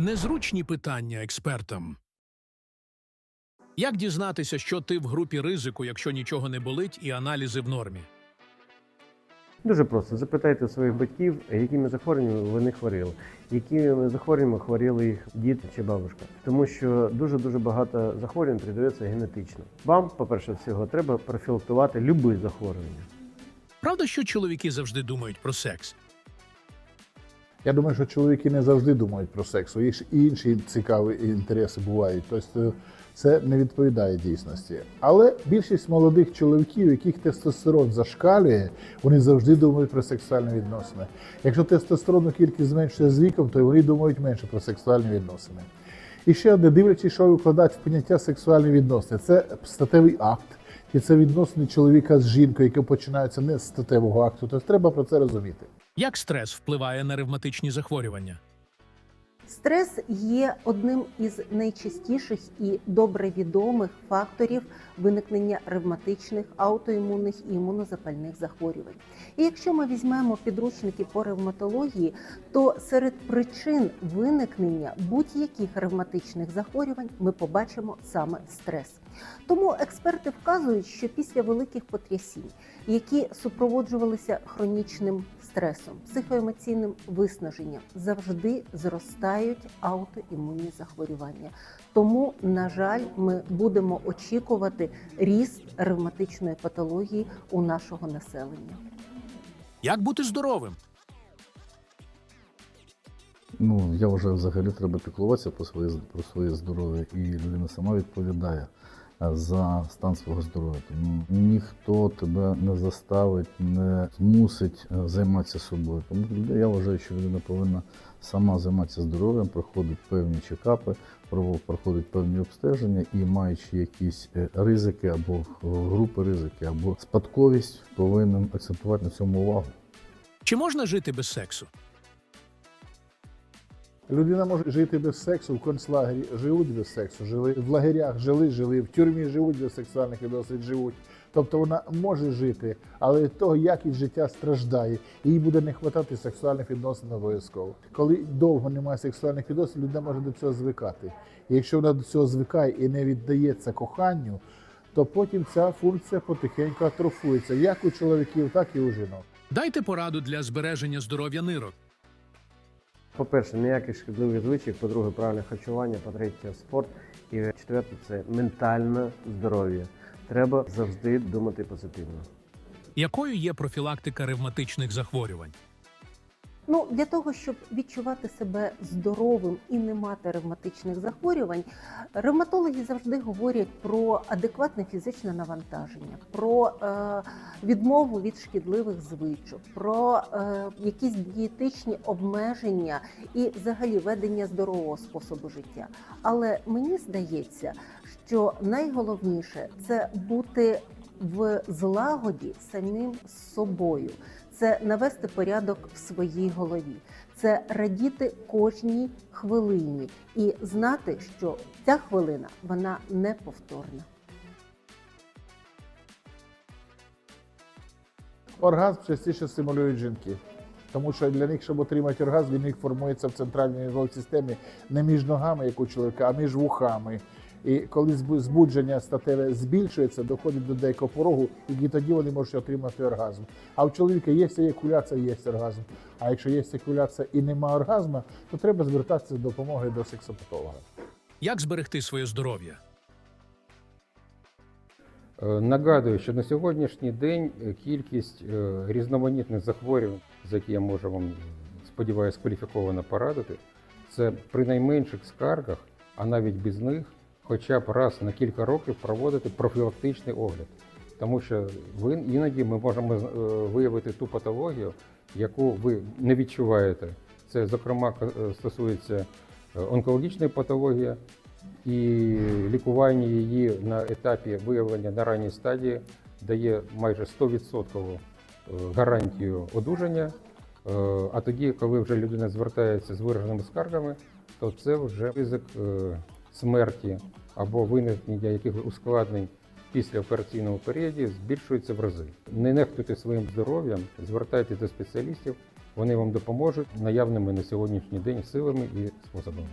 Незручні питання експертам. Як дізнатися, що ти в групі ризику, якщо нічого не болить і аналізи в нормі? Дуже просто запитайте своїх батьків, якими захворюваннями вони хворіли, якими захворюваннями хворіли їх дід чи бабушка. Тому що дуже дуже багато захворювань передається генетично. Вам, по-перше, всього, треба профілактувати любі захворювання. Правда, що чоловіки завжди думають про секс? Я думаю, що чоловіки не завжди думають про секс. У ж і інші цікаві інтереси бувають. Тобто це не відповідає дійсності. Але більшість молодих чоловіків, яких тестостерон зашкалює, вони завжди думають про сексуальні відносини. Якщо тестостерону кількість зменшує з віком, то вони думають менше про сексуальні відносини. І ще одне, дивлячись, що викладають в поняття сексуальні відносини, це статевий акт. І це відносини чоловіка з жінкою, які починаються не з статевого акту. Тобто треба про це розуміти. Як стрес впливає на ревматичні захворювання? Стрес є одним із найчастіших і добре відомих факторів виникнення ревматичних, аутоімунних і імунозапальних захворювань. І якщо ми візьмемо підручники по ревматології, то серед причин виникнення будь-яких ревматичних захворювань ми побачимо саме стрес. Тому експерти вказують, що після великих потрясінь, які супроводжувалися хронічним стресом, психоемоційним виснаженням, завжди зростають аутоімунні захворювання. Тому, на жаль, ми будемо очікувати ріст ревматичної патології у нашого населення. Як бути здоровим? Ну, я вважаю, взагалі треба піклуватися про своє, про своє здоров'я, і людина сама відповідає за стан свого здоров'я. Тому ніхто тебе не заставить, не змусить е, займатися собою. Тому я вважаю, що людина повинна сама займатися здоров'ям, проходить певні чекапи, про- проходить певні обстеження і маючи якісь е, ризики або е, групи ризики, або спадковість, повинен акцентувати на цьому увагу. Чи можна жити без сексу? Людина може жити без сексу, в концлагері живуть без сексу, жили в лагерях, жили, жили, в тюрмі живуть без сексуальних відносин, живуть. Тобто вона може жити, але від того якість життя страждає, їй буде не вистачати сексуальних відносин обов'язково. Коли довго немає сексуальних відносин, людина може до цього звикати. І якщо вона до цього звикає і не віддається коханню, то потім ця функція потихеньку атрофується, як у чоловіків, так і у жінок. Дайте пораду для збереження здоров'я нирок. По-перше, ніяких шкідливих звичок, по-друге, правильне харчування, по-третє, спорт. І четверте це ментальне здоров'я. Треба завжди думати позитивно. Якою є профілактика ревматичних захворювань? Ну, для того, щоб відчувати себе здоровим і не мати ревматичних захворювань, ревматологи завжди говорять про адекватне фізичне навантаження, про е, відмову від шкідливих звичок, про е, якісь дієтичні обмеження і взагалі ведення здорового способу життя. Але мені здається, що найголовніше це бути в злагоді самим з собою це навести порядок в своїй голові, це радіти кожній хвилині і знати, що ця хвилина вона неповторна. Оргазм частіше стимулюють жінки. Тому що для них, щоб отримати оргазм, він їх формується в центральній нервовій системі не між ногами, як у чоловіка, а між вухами. І коли збудження статеве збільшується, доходить до деякого порогу, і тоді вони можуть отримати оргазм. А в чоловіка є еякуляція, є оргазм. А якщо є еякуляція і немає оргазму, то треба звертатися з допомогою до сексопатолога. Як зберегти своє здоров'я? Е, Нагадую, що на сьогоднішній день е, кількість е, різноманітних захворювань, за які я можу вам, сподіваюся, кваліфіковано порадити, це при найменших скаргах, а навіть без них, хоча б раз на кілька років проводити профілактичний огляд. Тому що ви іноді ми можемо е, виявити ту патологію, яку ви не відчуваєте. Це, зокрема, е, стосується е, онкологічної патології, і лікування її на етапі виявлення на ранній стадії дає майже 100% гарантію одужання. А тоді, коли вже людина звертається з вираженими скаргами, то це вже ризик смерті або виникнення якихось ускладнень після операційного періоді збільшується в рази. Не нехтуйте своїм здоров'ям, звертайтеся до спеціалістів, вони вам допоможуть наявними на сьогоднішній день силами і способами.